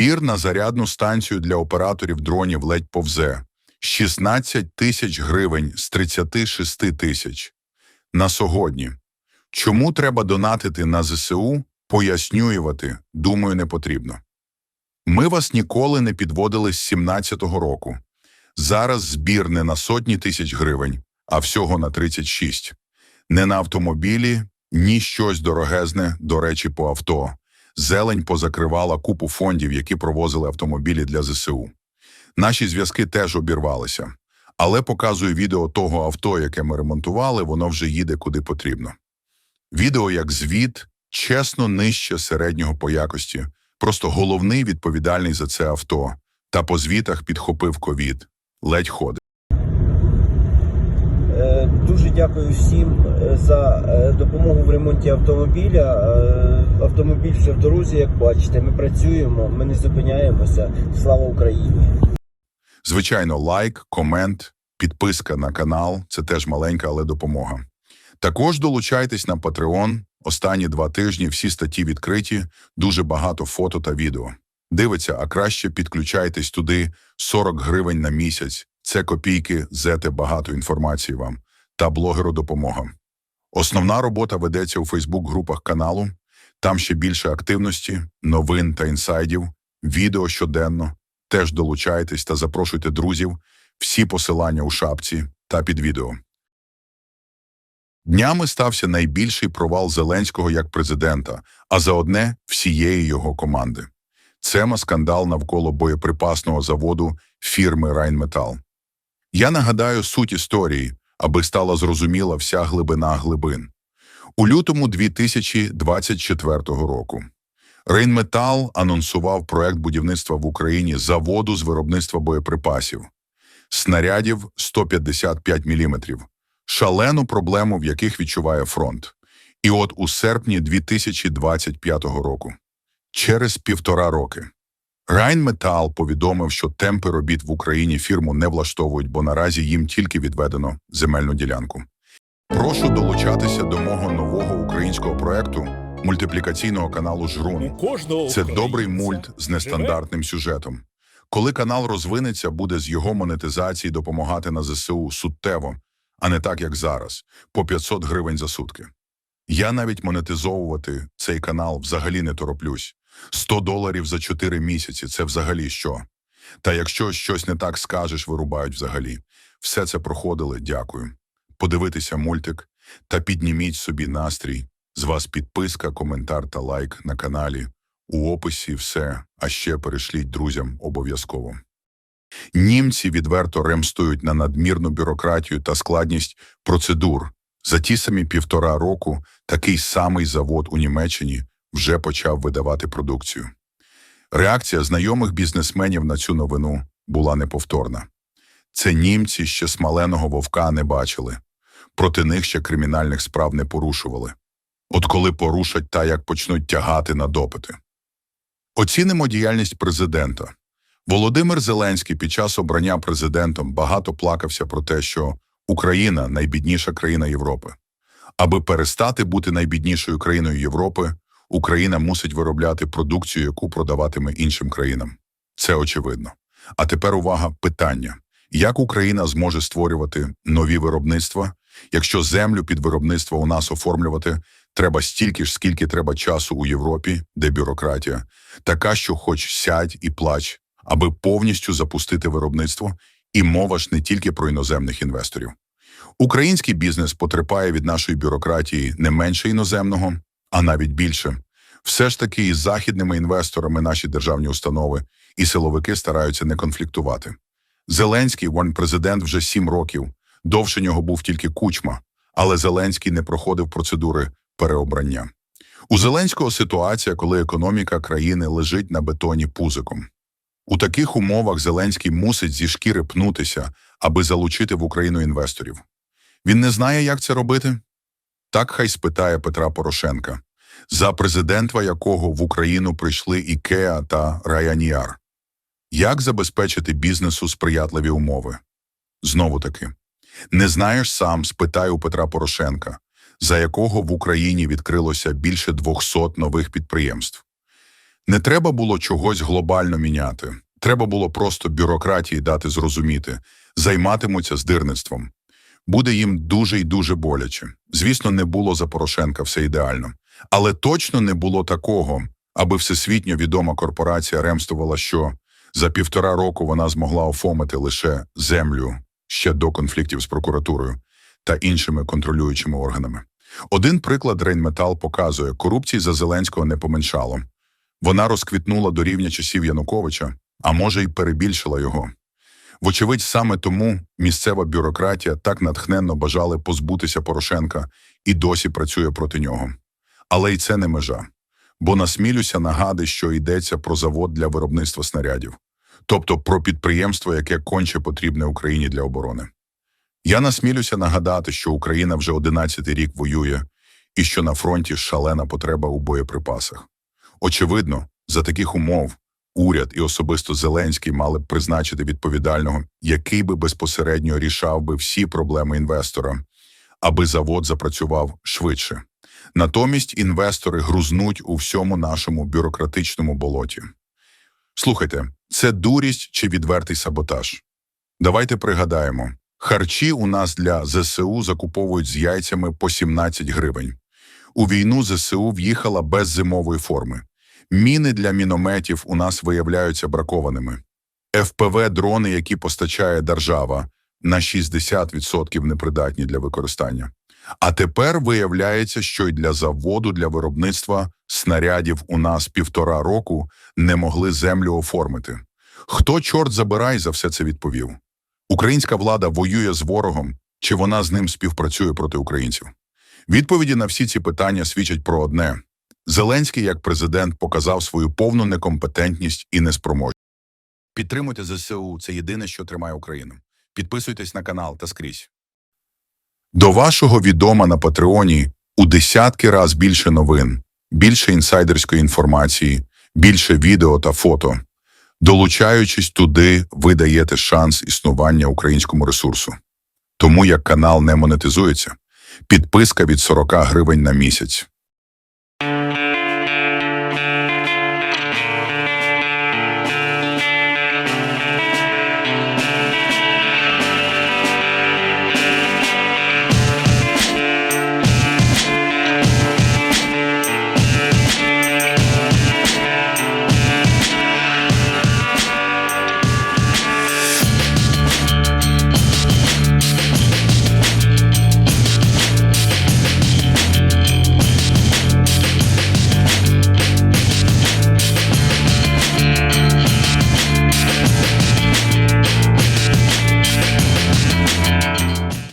Збір на зарядну станцію для операторів дронів ледь повзе 16 тисяч гривень з 36 тисяч. На сьогодні. Чому треба донатити на ЗСУ? Пояснювати, думаю, не потрібно. Ми вас ніколи не підводили з 17-го року. Зараз збір не на сотні тисяч гривень, а всього на 36. Не на автомобілі, ні щось дорогезне, до речі, по авто. Зелень позакривала купу фондів, які провозили автомобілі для ЗСУ. Наші зв'язки теж обірвалися. Але показую відео того авто, яке ми ремонтували, воно вже їде куди потрібно. Відео як звіт, чесно нижче середнього по якості. Просто головний відповідальний за це авто. Та по звітах підхопив ковід. Ледь ходить. Е, Дуже дякую всім е, за е, допомогу в ремонті автомобіля. Е, Автомобіль вже в дорозі, як бачите. Ми працюємо, ми не зупиняємося. Слава Україні! Звичайно, лайк, комент, підписка на канал це теж маленька, але допомога. Також долучайтесь на Patreon. Останні два тижні всі статті відкриті, дуже багато фото та відео. Дивиться, а краще підключайтесь туди 40 гривень на місяць. Це копійки, зете багато інформації вам та блогеру допомога. Основна робота ведеться у Фейсбук-групах каналу. Там ще більше активності, новин та інсайдів, відео щоденно. Теж долучайтесь та запрошуйте друзів. Всі посилання у шапці та під відео. Днями стався найбільший провал Зеленського як президента, а за одне всієї його команди. Це скандал навколо боєприпасного заводу фірми Райнметал. Я нагадаю суть історії, аби стала зрозуміла вся глибина глибин. У лютому 2024 року Рейнметал анонсував проект будівництва в Україні заводу з виробництва боєприпасів, снарядів 155 мм, шалену проблему, в яких відчуває фронт. І от у серпні 2025 року, через півтора роки, Райнметал повідомив, що темпи робіт в Україні фірму не влаштовують, бо наразі їм тільки відведено земельну ділянку. Прошу долучатися до мого нового українського проекту мультиплікаційного каналу Жрун. Це добрий мульт з нестандартним сюжетом. Коли канал розвинеться, буде з його монетизації допомагати на ЗСУ суттєво, а не так, як зараз, по 500 гривень за сутки. Я навіть монетизовувати цей канал взагалі не тороплюсь. 100 доларів за 4 місяці – це взагалі що? Та якщо щось не так скажеш, вирубають взагалі. Все це проходили, дякую. Подивитися мультик та підніміть собі настрій. З вас підписка, коментар та лайк на каналі. У описі все, а ще перешліть друзям обов'язково. Німці відверто ремстують на надмірну бюрократію та складність процедур. За ті самі півтора року такий самий завод у Німеччині вже почав видавати продукцію. Реакція знайомих бізнесменів на цю новину була неповторна. Це німці ще смаленого вовка не бачили, проти них ще кримінальних справ не порушували. От коли порушать та як почнуть тягати на допити. Оцінимо діяльність президента. Володимир Зеленський під час обрання президентом багато плакався про те, що Україна найбідніша країна Європи. Аби перестати бути найбіднішою країною Європи, Україна мусить виробляти продукцію, яку продаватиме іншим країнам. Це очевидно. А тепер увага питання: як Україна зможе створювати нові виробництва, якщо землю під виробництво у нас оформлювати треба стільки ж, скільки треба часу у Європі, де бюрократія, така, що хоч сядь і плач, аби повністю запустити виробництво, і мова ж не тільки про іноземних інвесторів. Український бізнес потерпає від нашої бюрократії не менше іноземного, а навіть більше. Все ж таки із західними інвесторами наші державні установи і силовики стараються не конфліктувати. Зеленський, вон президент вже сім років, довше нього був тільки кучма, але Зеленський не проходив процедури переобрання. У Зеленського ситуація, коли економіка країни лежить на бетоні пузиком. У таких умовах Зеленський мусить зі шкіри пнутися, аби залучити в Україну інвесторів. Він не знає, як це робити? Так хай спитає Петра Порошенка, за президентства якого в Україну прийшли Ікеа та Райаніар. Як забезпечити бізнесу сприятливі умови? Знову таки, не знаєш сам, спитай у Петра Порошенка, за якого в Україні відкрилося більше 200 нових підприємств. Не треба було чогось глобально міняти. Треба було просто бюрократії дати зрозуміти, займатимуться здирництвом. Буде їм дуже й дуже боляче. Звісно, не було за Порошенка все ідеально. Але точно не було такого, аби всесвітньо відома корпорація ремствувала, що за півтора року вона змогла оформити лише землю ще до конфліктів з прокуратурою та іншими контролюючими органами. Один приклад Рейнметал показує, корупції за Зеленського не поменшало. Вона розквітнула до рівня часів Януковича, а може й перебільшила його. Вочевидь, саме тому місцева бюрократія так натхненно бажали позбутися Порошенка і досі працює проти нього. Але й це не межа. Бо насмілюся нагадати, що йдеться про завод для виробництва снарядів, тобто про підприємство, яке конче потрібне Україні для оборони. Я насмілюся нагадати, що Україна вже 11-й рік воює і що на фронті шалена потреба у боєприпасах. Очевидно, за таких умов уряд і особисто Зеленський мали б призначити відповідального, який би безпосередньо рішав би всі проблеми інвестора, аби завод запрацював швидше. Натомість інвестори грузнуть у всьому нашому бюрократичному болоті. Слухайте, це дурість чи відвертий саботаж? Давайте пригадаємо. Харчі у нас для ЗСУ закуповують з яйцями по 17 гривень. У війну ЗСУ в'їхала без зимової форми. Міни для мінометів у нас виявляються бракованими. ФПВ-дрони, які постачає держава, на 60% непридатні для використання. А тепер виявляється, що й для заводу для виробництва снарядів у нас півтора року не могли землю оформити. Хто, чорт забирай, за все це відповів? Українська влада воює з ворогом, чи вона з ним співпрацює проти українців? Відповіді на всі ці питання свідчать про одне. Зеленський, як президент, показав свою повну некомпетентність і неспроможність. Підтримуйте ЗСУ, це єдине, що тримає Україну. Підписуйтесь на канал та скрізь. До вашого відома на Патреоні у десятки раз більше новин, більше інсайдерської інформації, більше відео та фото. Долучаючись туди, ви даєте шанс існування українському ресурсу. Тому як канал не монетизується, підписка від 40 гривень на місяць.